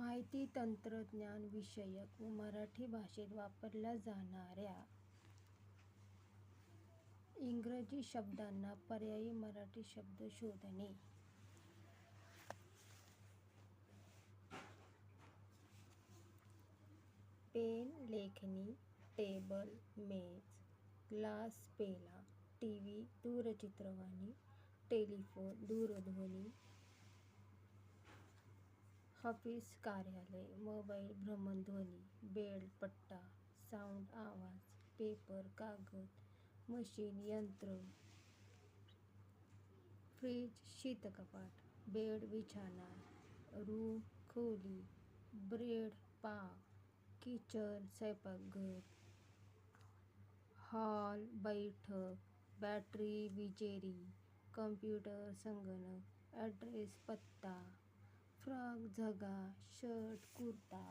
माहिती तंत्रज्ञान विषयक व मराठी भाषेत वापरल्या जाणाऱ्या इंग्रजी शब्दांना पर्यायी मराठी शब्द शोधणे. पेन, लेखनी, टेबल, मेज, ग्लास, पेला, टी व्ही दूरचित्रवाणी, टेलिफोन, दूरध्वनी, ऑफिस, कार्यालय, मोबाईल, भ्रमणध्वनी, बेड, पट्टा, साऊंड, आवाज, पेपर, कागद, मशीन, यंत्र, फ्रीज शीतकपाट, बेड, बिछाना, रूम, खोली, ब्रेड पाक किचन, स्वयंपाकघर, हॉल, बैठक, बॅटरी, विजेरी, कम्प्युटर संगणक, ॲड्रेस, पत्ता, frock, झगा, shirt, kurta,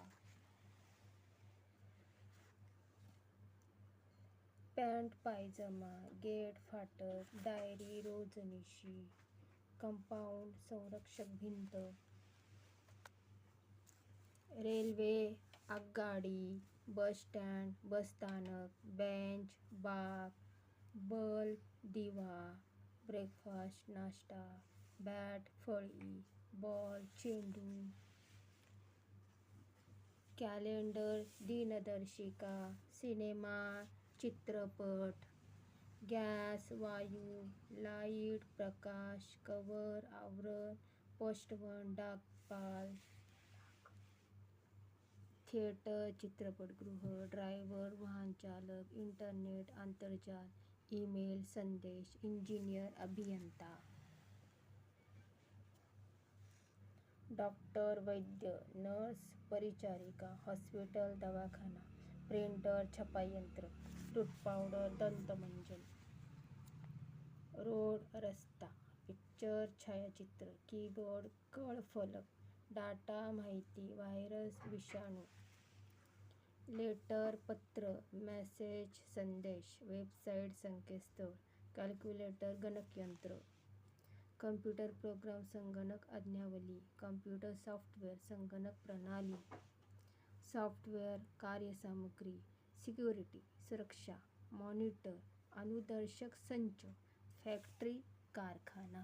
pant, pyjama, gate, फाटक, डायरी, रोजनिशी, कंपाऊंड, संरक्षक भिंत, रेल्वे, आगगाडी, बस स्टँड, बसस्थानक, बेंच, बाग बल्ब, दिवा, ब्रेकफास्ट, नाश्ता, बॅट, फळी, बॉल, चेंडू, कॅलेंडर, दिनदर्शिका, सिनेमा, चित्रपट, गॅस, वायू, लाईट, प्रकाश, कवर आवरण, पोस्टमन, डाकपाल, थिएटर, चित्रपटगृह, ड्रायव्हर, वाहनचालक, इंटरनेट, आंतरजाल, ईमेल, संदेश, इंजिनियर, अभियंता, डॉक्टर, वैद्य, नर्स, परिचारिका, हॉस्पिटल, दवाखाना, प्रिंटर, छपाई यंत्र, पावडर, दंतमंजन, रोड, रस्ता, पिक्चर, छायाचित्र, कीबोर्ड, कळ फलक, डाटा, माहिती, व्हायरस, विषाणू, लेटर, पत्र, मेसेज, संदेश, वेबसाईट, संकेतस्थळ, कॅल्क्युलेटर, गणकयंत्र, कम्प्युटर प्रोग्राम, संगणक आज्ञावली, कम्प्युटर सॉफ्टवेअर, संगणक प्रणाली, सॉफ्टवेअर, कार्यसामग्री, सिक्युरिटी, सुरक्षा, मॉनिटर, अनुदर्शक संच, फॅक्टरी, कारखाना.